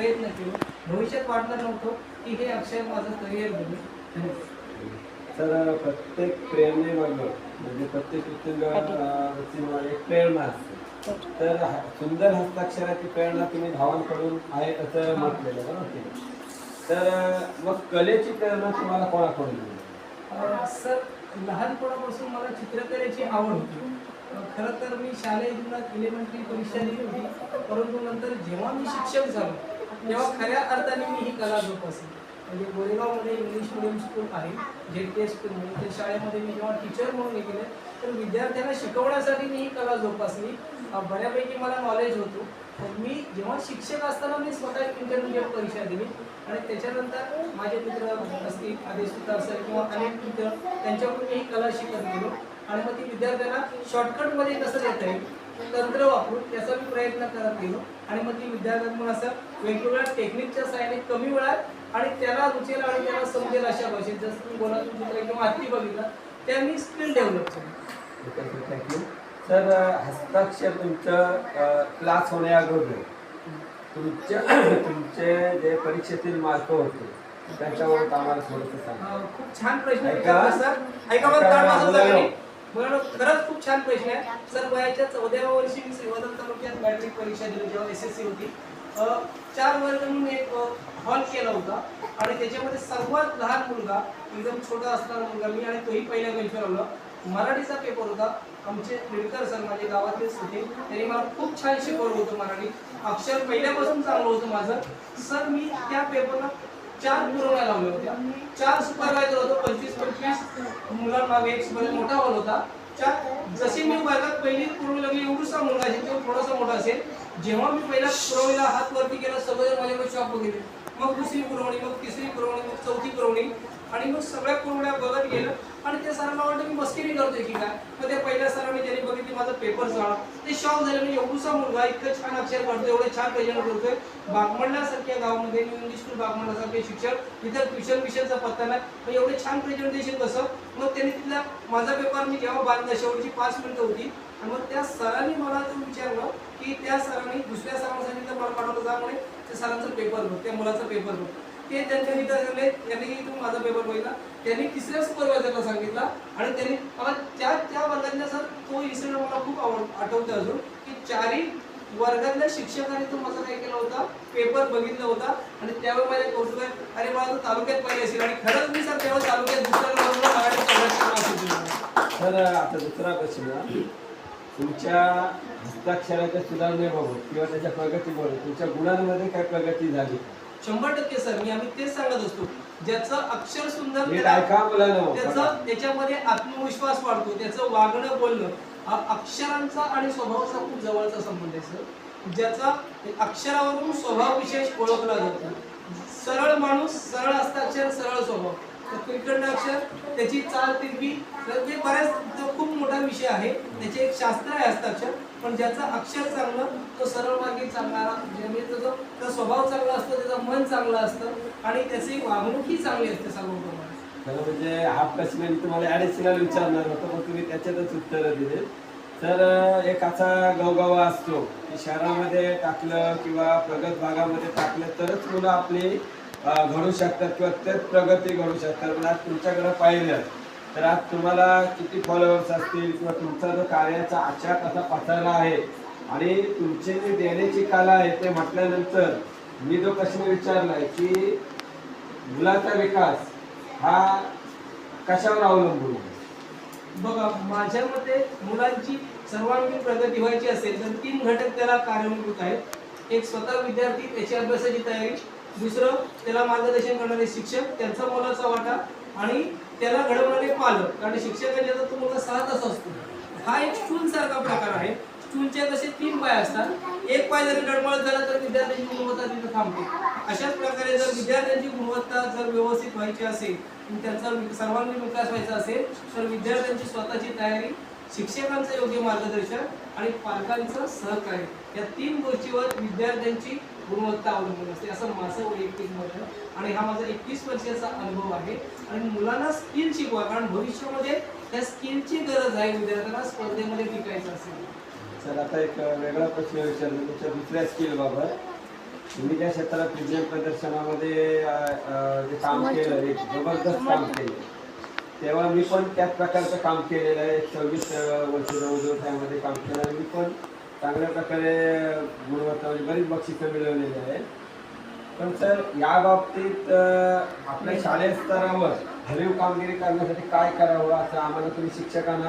प्रयत्न केलो. भविष्यात वाटलं नव्हतं की हे अक्षर माझं करिअर बनेल तर प्रत्येक प्रेरणेमागं म्हणजे प्रत्येक व्यक्तीमागे एक प्रेरणा असते. तर सुंदर हस्ताक्षराची प्रेरणा तुम्ही भावांकडून आहे असं म्हटलेलं बरोबर? तर मग कलेची प्रेरणा तुम्हाला कोणाकडून मिळाली? सर लहानपणापासून मला चित्रकलेची आवड होती. खरं तर मी शालेय जीवनात इलेमेंटरी परीक्षा दिली होती. परंतु नंतर जेव्हा मी शिक्षक झालो तेव्हा खऱ्या अर्थाने मी ही कला जोपासली. म्हणजे गोरेगावमध्ये इंग्लिश मिडियम स्कूल आहे जे टी एस स्कूल म्हणून. त्या शाळेमध्ये मी जेव्हा टीचर म्हणून गेले तर विद्यार्थ्यांना शिकवण्यासाठी मी ही कला जोपासली. बऱ्यापैकी मला नॉलेज होतो. तर मी जेव्हा शिक्षक असताना मी स्वतः इंटरमिजिएट परीक्षा दिली. आणि त्याच्यानंतर माझे मित्र असतील आदेश असेल किंवा अनेक मित्र त्यांच्याकडून मी ही कला शिकत गेलो. आणि मग ती विद्यार्थ्यांना शॉर्टकटमध्ये कसं देता येईल? तंत्र वापरून याचा मी प्रयत्न करत गेलो. आणि मग ती विद्यार्थ्यांना असं वेगवेगळ्या टेक्निकच्या सहाय्याने कमी वेळात आणि त्याला रुचेल आणि त्याला समजेल अशा भाषेत. जसं तुम्ही बोलातून चित्र किंवा हत्ती बघितला. त्या मी स्किल डेव्हलप केली थँक्यू तर हस्ताक्षर तुमचं क्लास होण्याअगोदर तुमच्या तुमचे जे परीक्षेतील मार्क होते त्याच्यावर आम्हाला थोडंसं सांगा. अं, खूप छान प्रश्न ऐका. सर. ऐका मला बरोबर खरंच खूप छान प्रश्न आहे. सर वयाच्या चौदाव्या वर्षी मी श्रीवर्धन तालुक्यात मॅट्रिक परीक्षा दिली जेव्हा एस एस सी होती. चार वर्ग म्हणून एक हॉल केला होता. आणि त्याच्यामध्ये सर्वात लहान मुलगा एकदम छोटा असणारा मुलगा मी आणि तोही पहिल्या बेंचवर आलो मराठीचा पेपर होता. आमचे निळकर सर माझे गावातलेच होते. त्यांनी मला खूप छान शिकवलं होतं मराठी. अक्षर पहिल्यापासून चांगलं होतं माझं. सर मी त्या पेपरला चार पुरवण्या लावल्या होत्या. चार सुपरवायझर होतो पंचवीस पंचवीस मुलांमागे एक सुपरवायझर मोठा हॉल होता. चार जसे मी वर्गात पहिली पुरवणी लागली एवढूसा मुलगा असेल किंवा थोडासा मोठा असेल. जेव्हा मी पहिला पुरवणीला हात वरती केला सगळेजण माझ्याकडे शॉप वगैरे. मग दुसरी पुरवणी मग तिसरी पुरवणी मग चौथी पुरवणी. आणि मग सगळ्या पुरवण्या बघत गेलं आणि त्या सरांना वाटतं मी मस्किरी करतोय की काय? मग त्या पहिल्या सरांनी त्यांनी बघितली माझा पेपर झाला. ते शॉक झाले. मी एवढूसा मुलगा इतकं छान अक्षर करतोय एवढं छान प्रेझेंट करतोय. बागमंडलासारख्या गावामध्ये न्यू इंग्लिश स्कूल बागमंडलासारखे शिक्षक तिथं ट्युशन विषयचा पत्ता नाही. मग एवढे छान प्रेझेंटेशन कसं? मग त्यांनी तिथला माझा पेपर मी जेव्हा बांधला शेवटची पाच मिनिटं होती. आणि मग त्या सरांनी मला ते विचारलं की त्या सरांनी दुसऱ्या सरांसाठी तर मला पाठवलं जा म्हणे त्या सरांचा पेपर बघ त्या मुलाचा पेपर बघ ते त्यांच्या विद्यार्थ्याने त्यांनी तू माझा पेपर बघितला. त्यांनी तिसऱ्या सुपरवायझरला सांगितला आणि त्यांनी मला त्या त्या वर्गातल्या सर तो इन्सिडेंट मला खूप आवड आठवतो अजून की चारही वर्गातल्या शिक्षकांनी तो माझा काय केला होता पेपर बघितला होता आणि त्यावेळी माझ्या कौतुक अरे मला तो तालुक्यात पाहिजे असेल. आणि खरंच मी सर तेव्हा तालुक्यात दुसऱ्या तर आता दुसरा प्रश्न. तुमच्या हस्ताक्षराच्या सुधारणेबाबत किंवा त्याच्या प्रगतीबाबत तुमच्या गुणांमध्ये काय प्रगती झाली? शंभर टक्के सर. मी आम्ही तेच सांगत असतो. ज्याचं अक्षर सुंदर मुलांनो त्याचं त्याच्यामध्ये आत्मविश्वास वाढतो त्याचं वागणं बोलणं. हा अक्षरांचा आणि स्वभावाचा खूप जवळचा संबंध आहे सर. ज्याचा अक्षरावरून स्वभाव विशेष ओळखला जातो. सरळ माणूस सरळ हस्ताक्षर सरळ स्वभाव. तर किरकंड अक्षर त्याची चाल तिरकी तर ते बऱ्याच खूप मोठा विषय आहे. त्याचे एक शास्त्र आहे हस्ताक्षर पण ज्याचं अक्षर चांगलं तो सरळ मार्गी चालणारा त्याचा त्याचा स्वभाव चांगला असतो त्याचं मन चांगलं असतं आणि त्याची वागणूकही चांगली असते सर्वप्रमाणे. खरं म्हणजे हा प्रश्न मी तुम्हाला ॲडिशनल विचारणार होतो पण तुम्ही त्याच्यातच उत्तरं दिले. तर एक असा गवगवा असतो की शहरामध्ये टाकलं किंवा प्रगत भागामध्ये टाकलं तरच मुलं आपली घडू शकतात किंवा तेच प्रगती घडू शकतात. पण आज तुमच्याकडं पाहिलं तर आज तुम्हाला किती फॉलोअर्स असतील किंवा तुमचा जो कार्याचा आचार कसा पसरला आहे आणि तुमची जी देण्याची कला आहे ते म्हटल्यानंतर मी जो प्रश्न विचारला आहे की मुलाचा विकास हा कशावर अवलंबून आहे? बघा माझ्या मते मुलांची सर्वांगीण प्रगती व्हायची असेल तर तीन घटक त्याला कारणीभूत आहेत. एक स्वतः विद्यार्थी त्याची अभ्यासाची तयारी. दुसरं त्याला मार्गदर्शन करणारे शिक्षक त्यांचा मुलाचा वाटा आणि त्याला घडवणारे पालक. कारण शिक्षकांच्या तो मुलगा सहा तास असतो. हा एक स्कूलसारखा प्रकार आहे. स्टूलचे तसे तीन पाय असतात एक पाय जरी गडबड झाला तर विद्यार्थ्यांची गुणवत्ता तिथे थांबते. अशाच प्रकारे जर विद्यार्थ्यांची गुणवत्ता जर व्यवस्थित व्हायची असेल आणि त्यांचा सर्वांगीण विकास व्हायचा असेल तर विद्यार्थ्यांची स्वतःची तयारी शिक्षकांचं योग्य मार्गदर्शन आणि पालकांचं सहकार्य या तीन गोष्टीवर विद्यार्थ्यांची गुणवत्ता अवलंबून असते. असं माझं वैयक्तिक मत आहे. आणि हा माझा एकवीस वर्षाचा अनुभव आहे. आणि मुलांना स्किल शिकवा कारण भविष्यामध्ये त्या स्किलची गरज आहे विद्यार्थ्यांना स्पर्धेमध्ये टिकायचं असेल. सर आता एक वेगळा प्रश्न विचारतो. तुमच्या दुसऱ्या स्किल बाबत. तुम्ही ज्या क्षेत्रात विज्ञान प्रदर्शनामध्ये जे काम केलं एक जबरदस्त काम केलं तेव्हा मी पण त्याच प्रकारचं काम केलेलं आहे. सव्वीस वर्ष जवळजवळ त्यामध्ये काम केलं आणि मी पण चांगल्या प्रकारे गुणवत्ता म्हणजे बरीच बक्षिसं मिळवलेली आहे पण सर या बाबतीत आपल्या शालेय स्तरावर भरीव कामगिरी करण्यासाठी काय करावं असं आम्हाला तुम्ही शिक्षकांना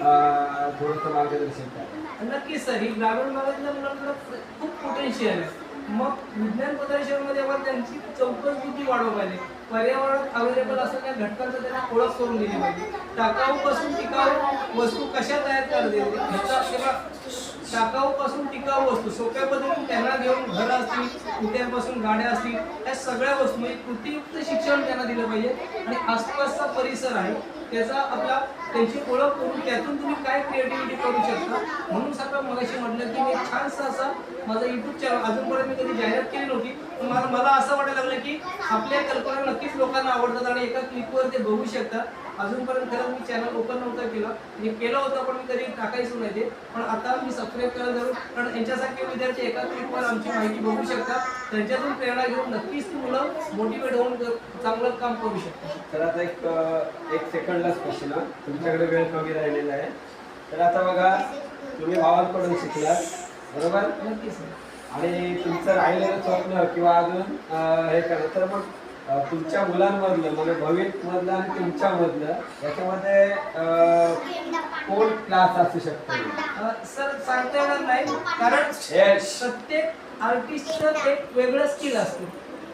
अ, थोडंसं मार्गदर्शन करा. नक्कीच सर ही ग्रामीण भागातल्या मुलांकडे खूप पोटेन्शियल आहे. मग विज्ञान प्रदर्शनामध्ये आपण त्यांची चौकस बुद्धी वाढवा पाहिजे. पर्यावरणात अवेलेबल असलेल्या घटकांचं त्यांना ओळख करून दिली पाहिजे. टाकाऊ पासून टिकाऊ वस्तू कशा तयार करता येतील टाकाऊ पासून टिकाऊ वस्तू सोप्या पद्धतीने त्यांना घेऊन घरं असतील कुत्यांपासून गाड्या असतील या सगळ्या वस्तू म्हणजे कृतीयुक्त शिक्षण त्यांना दिलं पाहिजे. आणि आसपासचा परिसर आहे त्याचा आपला त्यांची ओळख करून त्यातून तुम्ही काय क्रिएटिव्हिटी करू शकता? म्हणून सगळं मगाशी म्हटलं की मी छानसा असा माझा युट्यूब चॅनल अजूनपर्यंत मी कधी जाहिरात केली नव्हती मला मला असं वाटायला लागलं की आपल्या कल्पना नक्कीच लोकांना आवडतात आणि एका क्लिकवर ते बघू शकतात. अजूनपर्यंत खरंच मी चॅनल ओपन नव्हतं केलं. म्हणजे केलं होतं पण मी कधी टाकायचो नाही ते. पण आता मी सबस्क्राईब करायला जरूर कारण यांच्यासारखे विद्यार्थी एका क्लिकवर आमची माहिती बघू शकतात. त्यांच्यातून प्रेरणा घेऊन नक्कीच ती मुलं मोटिवेट होऊन चांगलं काम करू शकतात. तर आता एक एक सेकंडलाच क्वेश्चन तुमच्याकडे वेळ कमी राहिलेला आहे. तर आता बघा तुम्ही भावांकडून शिकलात. बरोबर? नक्कीच. आणि तुमचं राहिलेलं स्वप्न किंवा अजून हे करा. तर मग तुमच्या मुलांमधलं म्हणजे भविष्यमधलं आणि तुमच्यामधलं याच्यामध्ये कोण क्लास असू शकतो? सर सांगता येणार नाही. कारण. प्रत्येक आर्टिस्टचं एक वेगळं स्किल असतं.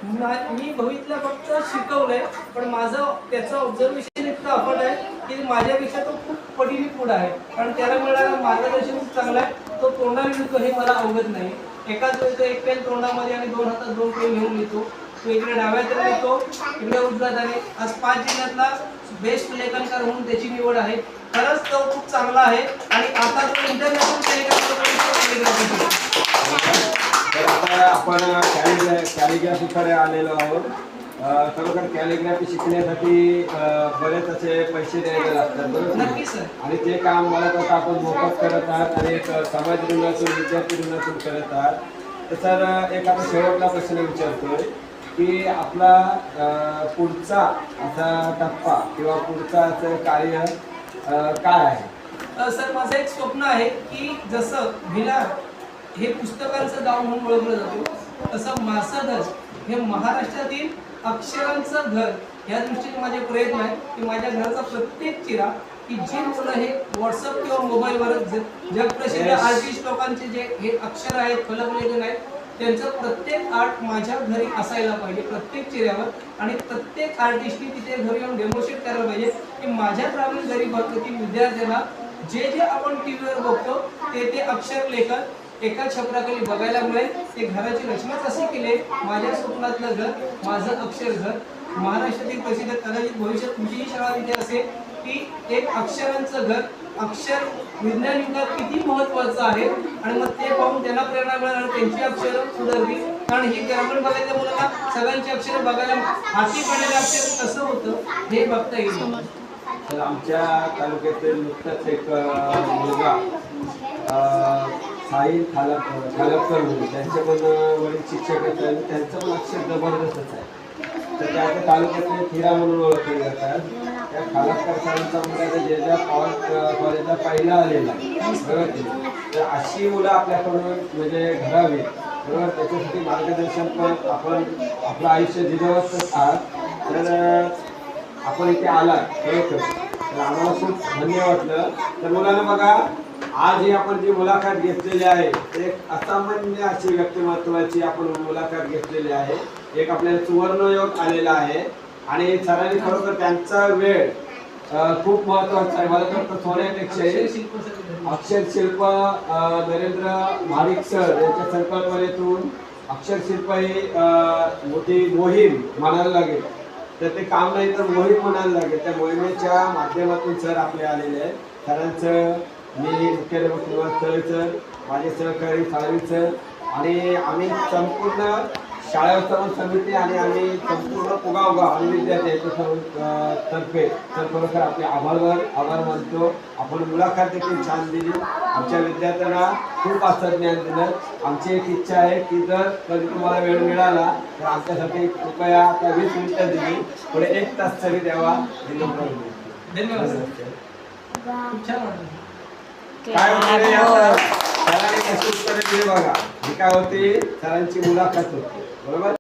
मा- भवितला फक्त शिकवलंय पण माझं त्याचं ऑब्झर्वेशन इतकं अफट आहे की माझ्यापेक्षा तो खूप पटीने पुढे आहे. कारण त्याला मिळणारं मार्गदर्शन खूप चांगलं आहे. तो तोंडाने हे मला अवगत नाही. एकाच वेळी तो एक पेन तोंडामध्ये आणि दोन हातात दोन पेन घेऊन घेतो तो इकडे डाव्या येतो लिहितो इकडे उजव्यात आणि आज पाच जिल्ह्यातला बेस्ट लेखनकार म्हणून त्याची निवड आहे. खरंच तो खूप चांगला आहे आणि आता तो इंटरनॅशनल तर आता आपण कॅलिग्राफीकडे आलेलो आहोत. खरोखर कॅलिग्राफी शिकण्यासाठी बरेच असे पैसे द्यायला लागतात बरोबर? आणि ते काम मला तर आपण मोफत करत आहात आणि एक समाज ऋणातून विद्यार्थी ऋणातून करत आहात तर सर एक आता शेवटला प्रश्न विचारतोय की आपला पुढचा असा टप्पा किंवा पुढचा असं कार्य काय आहे? सर माझं एक स्वप्न आहे की जसं भिलार हे पुस्तकांचं गाव म्हणून ओळखलं जातो. तसं मासाधर हे महाराष्ट्रातील अक्षरांचं घर या दृष्टीने माझे प्रयत्न आहेत की माझ्या घराचा प्रत्येक चिरा की जी मुलं हे व्हॉट्सअप किंवा मोबाईलवर जगप्रसिद्ध. आर्टिस्ट लोकांचे जे हे अक्षर आहेत फलकलेखन आहेत त्यांचं प्रत्येक आर्ट माझ्या घरी असायला पाहिजे प्रत्येक चिऱ्यावर आणि प्रत्येक आर्टिस्टनी तिथे घरी येऊन डेमोन्स्ट्रेट करायला पाहिजे की माझ्या ग्रामीण गरीब भागातील विद्यार्थ्यांना जे जे आपण टी व्हीवर बघतो ते ते अक्षर लेखन एका छपराखाली बघायला मिळेल ते घराची रचनाच अशी केली माझ्या स्वप्नातलं घर माझं अक्षर घर. महाराष्ट्रातील प्रसिद्ध कदाचित भविष्यात तुमचीही शाळा तिथे असेल की एक अक्षरांचं घर. अक्षर विज्ञान युगात किती महत्वाचं आहे आणि मग ते पाहून त्यांना प्रेरणा मिळेल आणि त्यांची अक्षरं सुधारली. कारण ही ग्रामीण भागातल्या मुलांना सगळ्यांची अक्षरं बघायला हाती पडलेलं अक्षर कसं होतं हे बघता येईल. तर आमच्या तालुक्यातील नुकताच एक मुलगा अ, साई खालप म्हणून. त्यांचे पण वडील शिक्षक आहेत आणि त्यांचं पण अक्षर जबरदस्तच आहे. तर त्या त्या तालुक्यातले हिरा म्हणून ओळखले जातात. त्या खालपकर सरांचा मुलगा जे ज्या पॉवर कॉलेजला पहिला आलेला बरोबर तर अशी मुलं आपल्याकडून म्हणजे घडावी बरोबर? त्याच्यासाठी मार्गदर्शन पण आपण आपलं आयुष्य दिलवतच आहात तर आपण इथे आलात. बरोबर तर आम्हाला खूप धन्य वाटलं. तर मुलांना बघा. आज ही आपण जी मुलाखत घेतलेली आहे एक असामान्य अशी व्यक्तिमत्वाची आपण मुलाखत घेतलेली आहे. एक आपल्याला सुवर्णयोग आलेला आहे. आणि सरांनी खरोखर त्यांचा वेळ खूप महत्त्वाचा आहे. मला तर वाटतं सोन्यापेक्षाही शिल्प अक्षरशिल्प नरेंद्र महाडिक सर यांच्या संकल्पनेतून अक्षरशिल्प ही मोठी मोहीम म्हणायला लागेल. तर ते काम नाही तर मोहीम म्हणायला लागेल. त्या मोहिमेच्या माध्यमातून सर आपले आलेले आहेत. सरांचं मी मुख्याध्यापक निवास सर माझे सहकारी साळवी सर आणि आम्ही संपूर्ण शाळा व्यवस्थापन समिती आणि आम्ही संपूर्ण पुगाव गाव आणि विद्यार्थी याच्या तर्फे तर खरोखर आपले आभार आभार मानतो. आपण मुलाखत देखील छान दिली. आमच्या विद्यार्थ्यांना खूप असं ज्ञान दिलं. आमची एक इच्छा आहे की जर कधी तुम्हाला वेळ मिळाला तर आमच्यासाठी कृपया आता वीस मिनिटं दिली. पुढे एक तास तरी द्यावा. ही. धन्यवाद सर खूप छान वाटलं काय होते आता? सरांनी बघा. ही काय होती सरांची मुलाखत होती. बरोबर?